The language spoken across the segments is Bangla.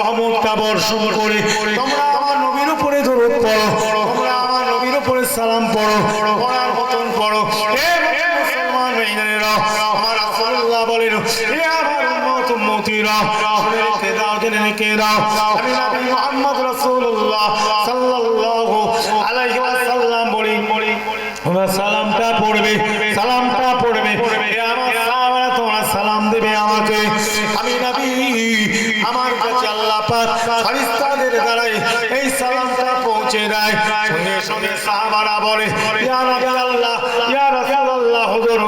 রহমতটা বর্ষণ করে। তোমরা আমার নবীর উপরে দরুদ পড়ো। তোমরা আমার নবীর উপরে সালাম পড়ো। পড়ার মতন পড়ো। মুসলমান ভাইয়েরা, আমার রাসূলুল্লাহ বলেন এ আমার উম্মত উম্মতিরা শুনে দাও জেনে রেখে দাও। আমি নবী মুহাম্মদ রাসূলুল্লাহ সাল্লাল্লাহু আলাইহি ওয়াসাল্লাম বলি তোমরা সালামটা পড়বে সালামটা পড়বে। এ আমার সাহাবারা তোমরা সালাম দেবে আমাকে। আমি নবী আমার কাছে আল্লাহ পাক ফেরেশতাদের দ্বারাই এই সালামটা পৌঁছে দেয়। সঙ্গে সঙ্গে সাহাবারা বলে, ইয়া নবী আল্লাহ, ইয়া রাসূলুল্লাহ, হুজুর,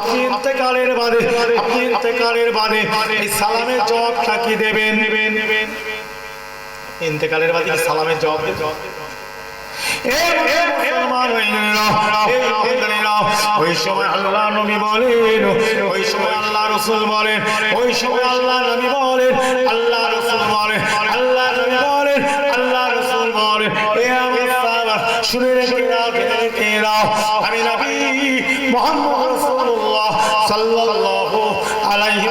আপনি ইন্তেকালের বাদে, আপনি ইন্তেকালের বাদে এই সালামের জবাবটা কি দেবেন? ইন্তেকালের বাদে সালামের জবাব দেবেন? ওই সময় আল্লাহ নবী বলেন ওই সময় আল্লাহ রসুল বলেন ওই সময় আল্লাহ নবী বলেন আল্লাহ রসুল বলেন আল্লাহ নবী বলেন আল্লাহ রসুল বলেন শুনে রেখে আমি নবী মোহাম্মদ রাসূলুল্লাহ সাল্লাল্লাহু আলাইহি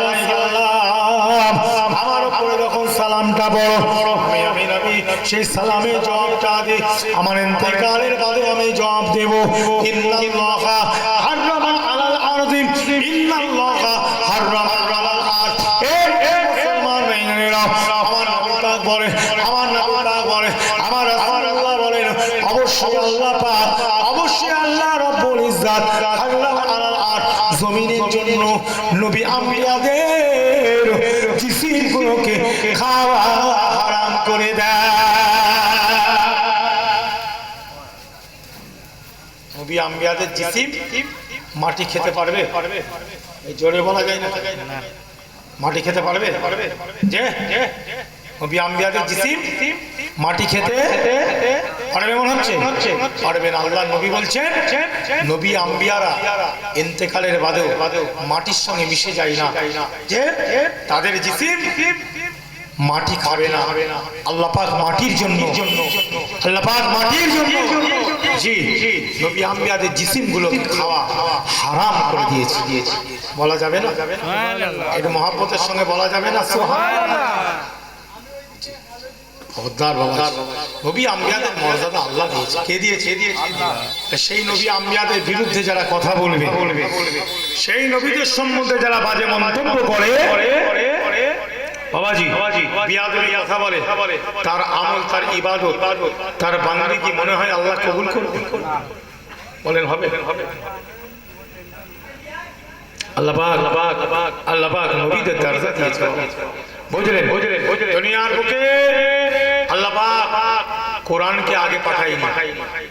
আমার উপরে যখন সালামটা বড় সেই সালামের জবাবটা দিই আমার ইন্তেকালের বাদে আমি জবাব দেবো। ইন্নাল্লাহা নবী আম্বিয়াদের জিসিম মাটি খেতে পারবে? এই জোরে বলা যায় না। মাটি খেতে পারবে? যে? নবী আম্বিয়াদের জিসিম মাটি খেতে পারবে মনে হচ্ছে? পারবে না। আল্লাহ নবী বলছেন, নবী আম্বিয়ারা ইন্তেকালের বাদেও মাটির সঙ্গে মিশে যায় না। যে? তাদের জিসিম মাটি খাবে না। আল্লাহ পাক মাটির জন্য আল্লাহ পাক মাটির জন্য জি নবী আম্বিয়াদের খাওয়া হারাম করে দিয়েছে। বলা যাবে না? এটা মহাব্বতের সঙ্গে বলা যাবে না? খবরদার বাবা। নবী আম্বিয়াদের মর্যাদা আল্লাহ দিয়েছে। কে দিয়েছে? সেই নবী আম্বিয়াদের বিরুদ্ধে যারা কথা বলবে সেই নবীদের সম্বন্ধে যারা বাজে মন্তব্য করে বাবাজি বিয়াদুরি কথা বলে তার আমল তার ইবাদত তার বাঙালি কি মনে হয় আল্লাহ কবুল করবে। বলেন হবে। আল্লাহ পাক আল্লাহ পাক আল্লাহ নবীদের দরজা দিয়েছে বুঝলেন? বুঝলেন বুঝলেন। দুনিয়ার বুকে কোরআনকে আগে পাঠাইনি।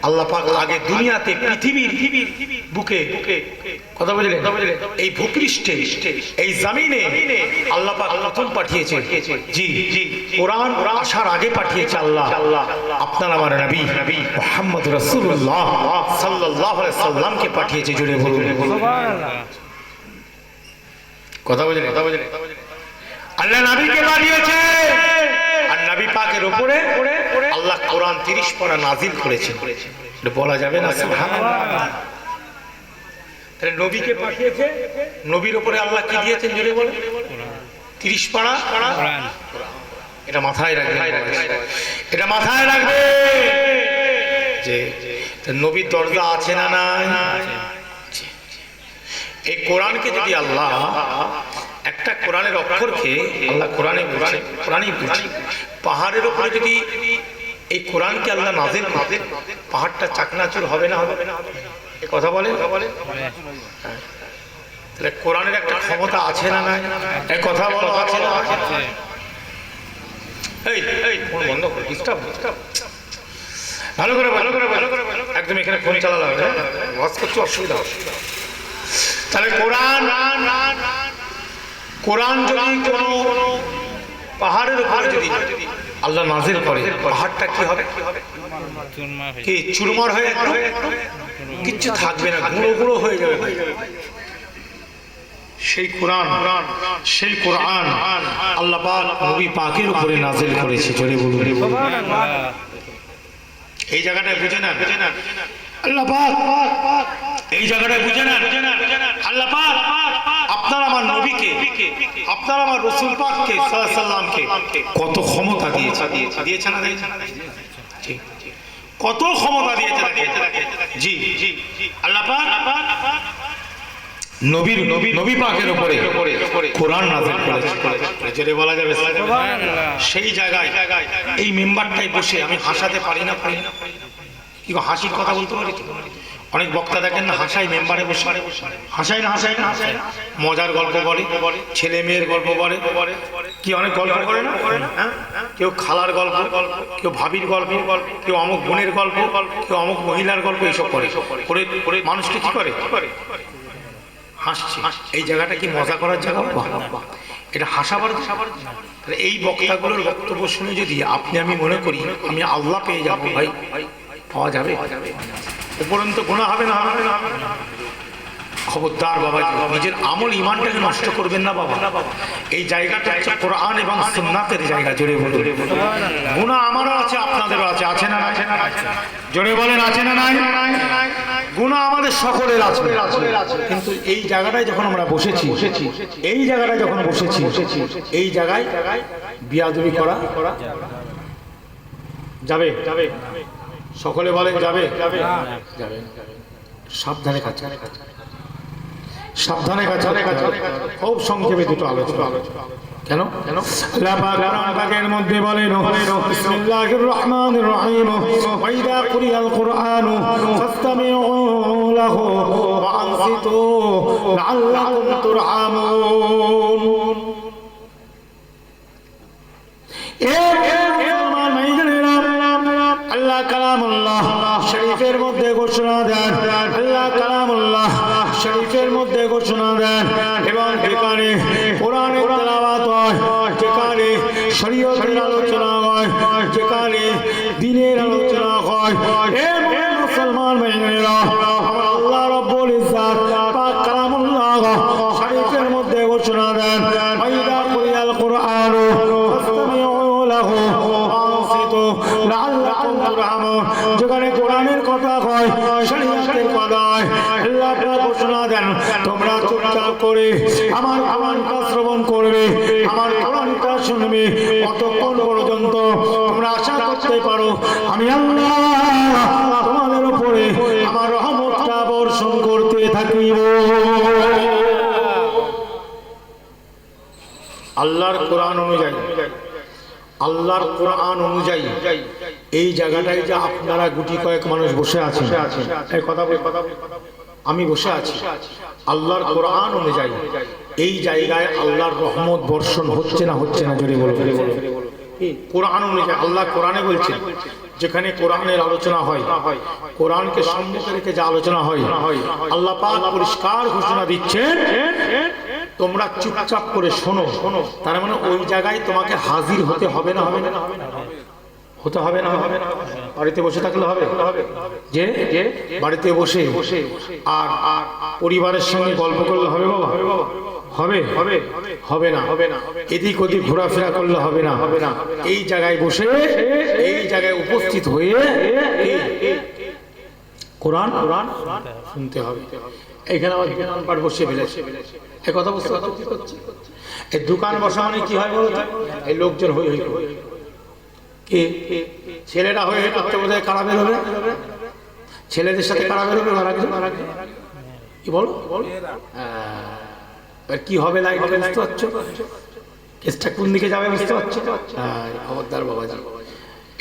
আল্লাহ পাক আগে দুনিয়াতে পৃথিবীর বুকে কথা বুঝলেন? এই ভূপৃষ্ঠে এই জমিনে আল্লাহ পাক প্রথম পাঠিয়েছে জি জি কোরআন আসার আগে পাঠিয়েছে আল্লাহ। আল্লাহ আপনার আমার নবী নবী মোহাম্মদ রাসূলুল্লাহ সাল্লাল্লাহু আলাইহি সাল্লামকে পাঠিয়েছে জুড়ে বলুন। কথা বুঝলেন কথা বুঝলেন? আল্লাহ নবীকে পাঠিয়েছে নবী পাকের উপরে আল্লাহ কোরআন 30 পারা নাজিল করেছে এটা বলা যাবে না? সুবহানাল্লাহ। তাহলে নবীকে পাঠিয়েছে। নবীর উপরে আল্লাহ কি দিয়েছেন জুড়ে বলে 30 পারা এটা মাথায় রাখবে এটা মাথায় রাখবে যে নবীর দরজা আছে না নাই? এই কোরআনকে যদি আল্লাহ একটা কোরআনের অক্ষরকে আল্লাহ কোরআনে কোরআনে কোরআনই পাহাড়ের উপরে যদি এই কোরআনকে আল্লাহ নাজিল নাজিল পাহাড়টা চাকনাচুর হবে না হবে? না কথা বলে হ্যাঁ। তাহলে কোরআনের একটা ক্ষমতা আছে না নাই? কথা বলো। আছে না এই ভালো করে ভালো করে ভালো করে একদম এখানে ওয়াজ করতে অসুবিধা হবে। তাহলে পাহাড়ের উপরে যদি আল্লাহ নাজিল করে। পাহাড়টা কি হবে? কি চুরমার হয়ে কিচ্ছু থাকবে না গুঁড়ো গুঁড়ো হয়ে যাবে সেই কোরআন সেই কোরআন আল্লাহ পাক নবী পাকের উপরে নাজিল করেছে জোরে বলুন। এই জায়গাটা বুঝে না বুঝে না আল্লাহ পাক এই জায়গাটা বুঝে না আল্লাহ পাক আপনার আমার নবীকে আপনার আমার রসুল পাককে সাল্লামকে কত ক্ষমতা দিয়েছে। দিয়েছে না ঠিক। কত ক্ষমতা দিয়েছে জি জি। আল্লাহ পাক নবীর নবী নবী পাকের উপরে কোরআন নাযিল করেছে। জেরে বলা যাবে? সেই জায়গায় এই মেম্বারটাই বসে আমি হাসাতে পারি না পারি না। কি হাসির কথা বলতে পারি? অনেক বক্তা দেখেন না, হাসাই মেম্বারে বসে। হাসাই না হাসাই না, হাসাই মজার গল্প বলে, ছেলে মেয়ের গল্প বলে। কি অনেক গল্প করে না? হ্যাঁ? কেউ খালার গল্প, কেউ ভাবির গল্প, কেউ অমুক বোনের গল্প, কেউ অমুক মহিলার গল্প, এইসব করে। করে মানুষকে কি করে? হাসছে। এই জায়গাটা কি মজা করার জায়গা। এটা হাসাবার তাহলে এই বক্তাগুলোর বক্তব্য শুনে যদি আপনি আমি মনে করি, আমি আল্লাহ পেয়ে যাব ভাই। পাওয়া যাবে? উপরন্ত গুণা হবে না। হবে। খবরদার বাবা নিজের আমল ইমানটাকে নষ্ট করবেন না বাবা। এই জায়গাটা হচ্ছে কোরআন এবং সুন্নাতের জায়গা, জোরে বলুন। গুণা আমারও আছে, আপনাদেরও আছে আছে না আছে না জোরে বলেন, আছে না নাই? গুণা আমাদের সকলের আছে। কিন্তু এই জায়গাটায় যখন আমরা বসেছি, এই জায়গাটায় যখন বসেছি বসেছি, এই জায়গায় বিয়াদবি করা যাবে। যাবে। সকলে বলেন যাবে। সাবধানে কাজ সাবধানে কাজ খুব সংক্ষেপে দুটো আলোচনা। কেন? কেন? পাকের মধ্যে বলেন বিসমিল্লাহির রহমানির রহিম। ওয়া কুরিয়াল কুরআনু ফাসতামিউ লাহু ওয়া আনসিতু লাআল্লাকুম তুরহামুন. এ কালামুল্লাহ শরীফের মধ্যে ঘোষণা দেন। আল্লাহ কালামুল্লাহ শরীফের মধ্যে ঘোষণা দেন। এবং যেখানে দেন তোমরা চুপচাপ করে আমার আমানটা শ্রবণ করবে, আমার কোরআনটা শুনবে কতক্ষণ পর্যন্ত তোমরা আশা করতে পারো, আমি তোমাদের উপরে আমার রহমতটা বর্ষণ করতে থাকিব আল্লাহর কোরআন অনুযায়ী, আল্লাহর কোরআন অনুযায়ী এই জায়গাটায় যে আপনারা গুটি কয়েক মানুষ বসে আছেন কথা বল কথা বল। আমি বসে আছি। আল্লাহর কোরআন অনুযায়ী। এই জায়গায় আল্লাহর রহমত বর্ষণ হচ্ছে না হচ্ছে না জোরে বলো। কোরআন অনুযায়ী আল্লাহ কোরআনে বলছেন, যেখানে কোরআনের আলোচনা হয়, কোরআনকে সম্মুখে রেখে যে আলোচনা হয়, আল্লাহ পাক পরিষ্কার ঘোষণা দিচ্ছেন, তোমরা চুপচাপ করে শোনো শোনো। তার মানে ওই জায়গায় তোমাকে হাজির হতে হবে না হবে না হবে না। হতে হবে না। হবে না বাড়িতে বসে থাকলে হবে। যে যে বাড়িতে বসে বসে আর আর পরিবারের সঙ্গে গল্প করলে হবে বাবা। হবে? হবে হবে না। হবে না এদিক ওদিক ঘোরাফেরা করলে হবে না। হবে না এই জায়গায় বসে, এই জায়গায় উপস্থিত হয়ে কোরআন কোরআন শুনতে হবে। এখানে আমার দোকান পাট বসিয়ে ফেলেছে। এই কথা বুঝতে পারছ? এই দোকান বসা মানে কি হয় বলতো এই লোকজন হই হই। কে? ছেলেরা হয়ে করতে বোধ হয় কারা বেরোবে ছেলেদের সাথে কারা বেরোবে মারা গেছে মারা গেছে কি বলো? হ্যাঁ। কি হবে লাইট বুঝতে পারছ? কেসটা কোন দিকে যাবে বুঝতে পারছ? হ্যাঁ খবরদার বাবাজি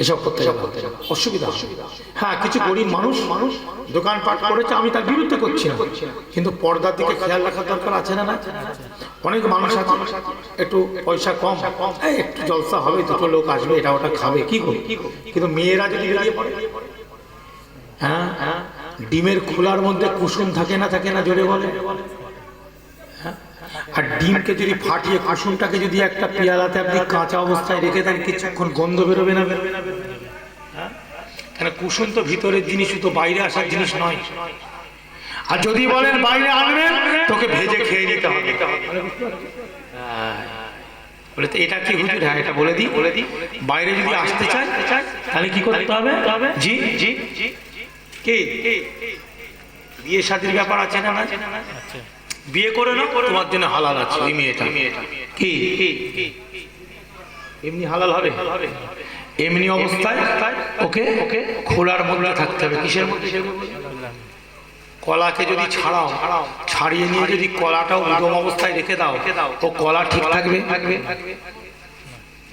এসব করতে যাবে। অসুবিধা হ্যাঁ কিছু গরিব মানুষ মানুষ দোকানপাট করেছে আমি তার বিরুদ্ধে করছি না। কিন্তু পর্দার দিকে খেয়াল রাখার দরকার আছে না না অনেক মানুষ আছে একটু পয়সা কম। একটু জলসা হবে দুটো লোক আসবে এটা ওটা খাবে কি করবে? কিন্তু মেয়েরা যদি বেরিয়ে পড়ে? হ্যাঁ? হ্যাঁ? ডিমের খোলার মধ্যে কুসুম থাকে না থাকে না জোরে বলে। হ্যাঁ? আর ডিমকে যদি ফাটিয়ে কুসুমটাকে যদি একটা পেয়ালাতে আপনি কাঁচা অবস্থায় রেখে দেন, কিছুক্ষণ গন্ধ বেরোবে না। বেরোবে না হ্যাঁ? কেন কুসুম তো ভিতরের জিনিস তো বাইরে আসার জিনিস নয়। আর যদি বলেন বাইরে আনবেন, তোকে ভেজে খেয়ে নিতে হবে। হ্যাঁ। বলে তো এটা কি হুজুর? এটা বলে দিই। বলে দিই বাইরে যদি আসতে চায়, তাহলে কি করতে হবে? জি জি জি। কে? বিয়ে শাদির ব্যাপার আছে না না বিয়ে করে না তোমার জন্য হালাল আছে ওই মেয়েটা। কি? এমনি হালাল হবে? এমনি অবস্থায় ওকে ওকে খোলার মধ্যে থাকতে হবে। কিসের মধ্যে? কলাকে যদি ছাড়াও ছাড়িয়ে নিয়ে যদি কলাটাও উদম অবস্থায় রেখে দাও তো কলা ঠিক থাকবে?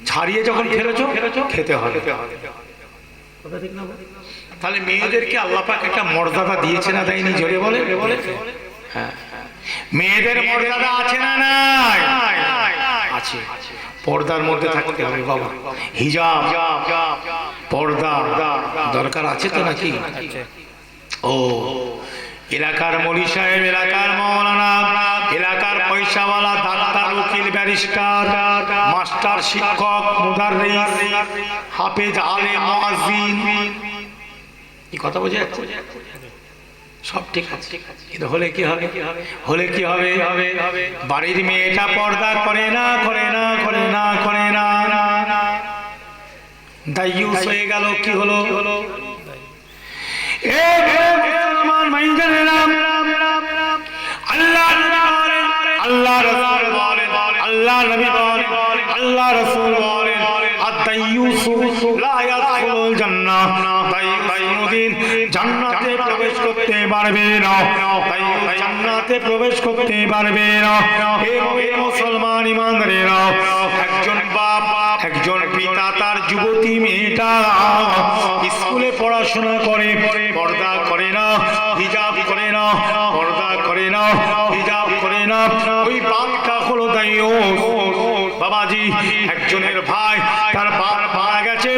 ছাড়িয়ে যখন ফেলেছো খেতে হবে। তাহলে মেয়েদেরকে আল্লাহ পাক একটা মর্যাদা দিয়েছে না দেয়নি জোরে বলে হ্যাঁ। মেয়েদের মর্যাদা আছে না নাই? আছে। পর্দার মধ্যে থাকতে হবে বাবা। হিজাব, পর্দা দরকার আছে তো নাকি? ও, এলাকার মলি সাহেব, এলাকার মৌলানা, এলাকার পয়সাওয়ালা, ডাক্তার, উকিল, ব্যারিস্টার, মাস্টার, শিক্ষক, মুদাররিস, হাফেজ আলে মুয়াজ্জিন। এই কথা বোঝা যাচ্ছে? সব ঠিক আছে। কিন্তু হলে কি হবে? হলে কি হবে? বাড়ির মেয়েটা পর্দা করে না করে না করে না করে না। দাইয়ুস হয়ে গেল, কি হলো? আল্লাহ আল্লাহ আল্লাহ নবী আল্লাহ রাসূল লা ইয়াদখুলুল জান্নাহ। জান্নাতে প্রবেশ করতে পারবে না। জান্নাতে প্রবেশ করতে পারবে না। হে মুসলমান ইমানদারেরা একজন বাপ একজন পিতা তার যুবতী মেয়েটা স্কুলে পড়াশোনা করে পর্দা করে না হিজাব করে না পর্দা করে না হিজাব করে না। ওই বাপটা হলো দায়ুস বাবাজি, একজনের ভাই, তার বাপ মারা গেছে,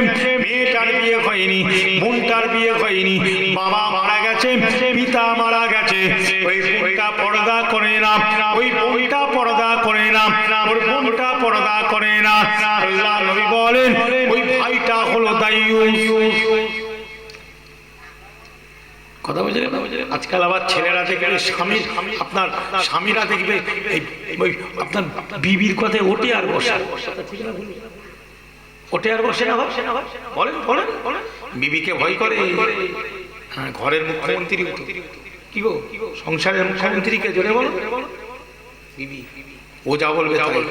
মেয়েটার বিয়ে হয়নি, বোনটার বিয়ে হয়নি, বাবা মারা গেছে, পিতা মারা গেছে। ওই বোনটা পর্দা করে না, ওই বোনটা পর্দা করে না, ওর বোনটা পর্দা করে না। আল্লাহ নবী বলেন, ওই ভাইটা হলো দায়ুস কথা বুঝলেন আজকাল আবার ছেলেরা দেখবে স্বামীর আপনার স্বামীরা দেখবে ওই আপনার বিবির কথায় ওঠে আর বসে। ওঠে আর বসে না বসে না বলেন বলেন। বিবিকে ভয় করে হ্যাঁ ঘরের মুখ্যমন্ত্রী কি গো? সংসারের মুখ্যমন্ত্রীকে জোরে বলো। বিবি। ও যা বলবে তাই।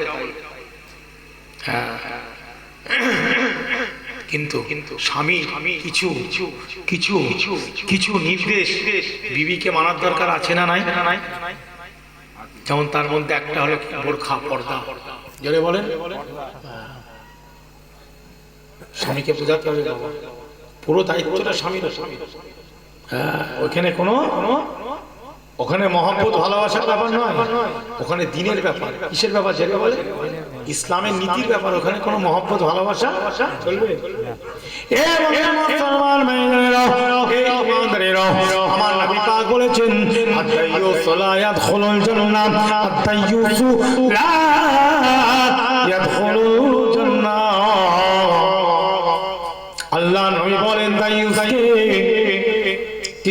হ্যাঁ। কিন্তু কিন্তু স্বামী কিছু কিছু কিছু নির্দেশ বিবিকে মানার দরকার আছে না নাই? যেমন তার মধ্যে একটা হলো? বোরখা, পর্দা। জোরে বলেন। স্বামীকে বোঝাতে হবে পুরো দায়িত্বটা স্বামীর হ্যাঁ ওখানে কোনো ওখানে মহব্বত, ভালোবাসার ব্যাপার নয়। ওখানে দিনের ব্যাপার। কিসের ব্যাপার যেটা বলে? ইসলামের নীতির ব্যাপার। ওখানে কোনো মহব্বত, ভালোবাসা চলবে? আমার নবী পাক বলেছেন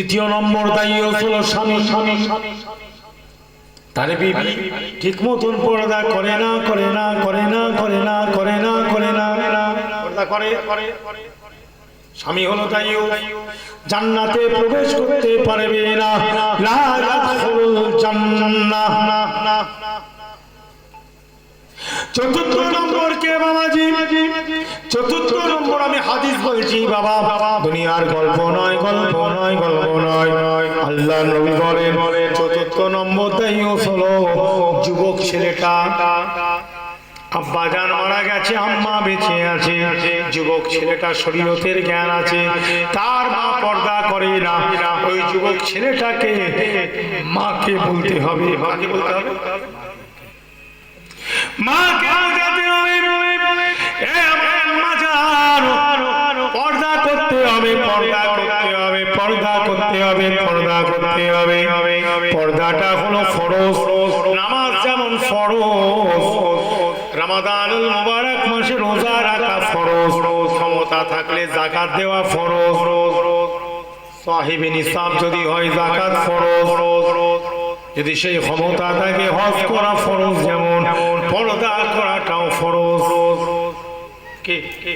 তৃতীয় নম্বর দায়ী হলো স্বামী স্বামী। তার বিবি ঠিক মতন পর্দা করে না করে না করে না করে না করে না করে না স্বামী হলো তাই জান্নাতে প্রবেশ করতে পারবে না। জান্নাহ। চতুর্থ নম্বর কে, বাবাজি? চতুর্থ নম্বর আমি হাদিস বলছি, বাবা। বাবা দুনিয়ার গল্প নয় গল্প নয় গল্প নয়। আল্লাহ নবী বলেন, চতুর্থ নম্বর তাই হলো যুবক ছেলেটা। আব্বা জান মারা গেছে, আম্মা বেঁচে আছে। যুবক ছেলেটা শরীয়তের জ্ঞান আছে। তার মা পর্দা করে না। ওই যুবক ছেলেটাকে মাকে বলতে হবে। বলতে হবে? মা কেন হবে এ আমার আম্মা জান, পর্দা করতে হবে পর্দা করতে হবে পর্দা করতে হবে পর্দা করতে হবে। পর্দাটা হলো ফরজ নামাজ যেমন ফরজ। রামাদানুল মুবারক মাসে রোজা রাখা ফরজ ক্ষমতা থাকলে জাকাত দেওয়া ফরজ। সাহিবে নিসাব যদি হয় জাকাত ফরজ। যদি সেই ক্ষমতা থাকে হজ করা ফরজ যেমন পর্দা করাটাও ফরজ। কে? কে?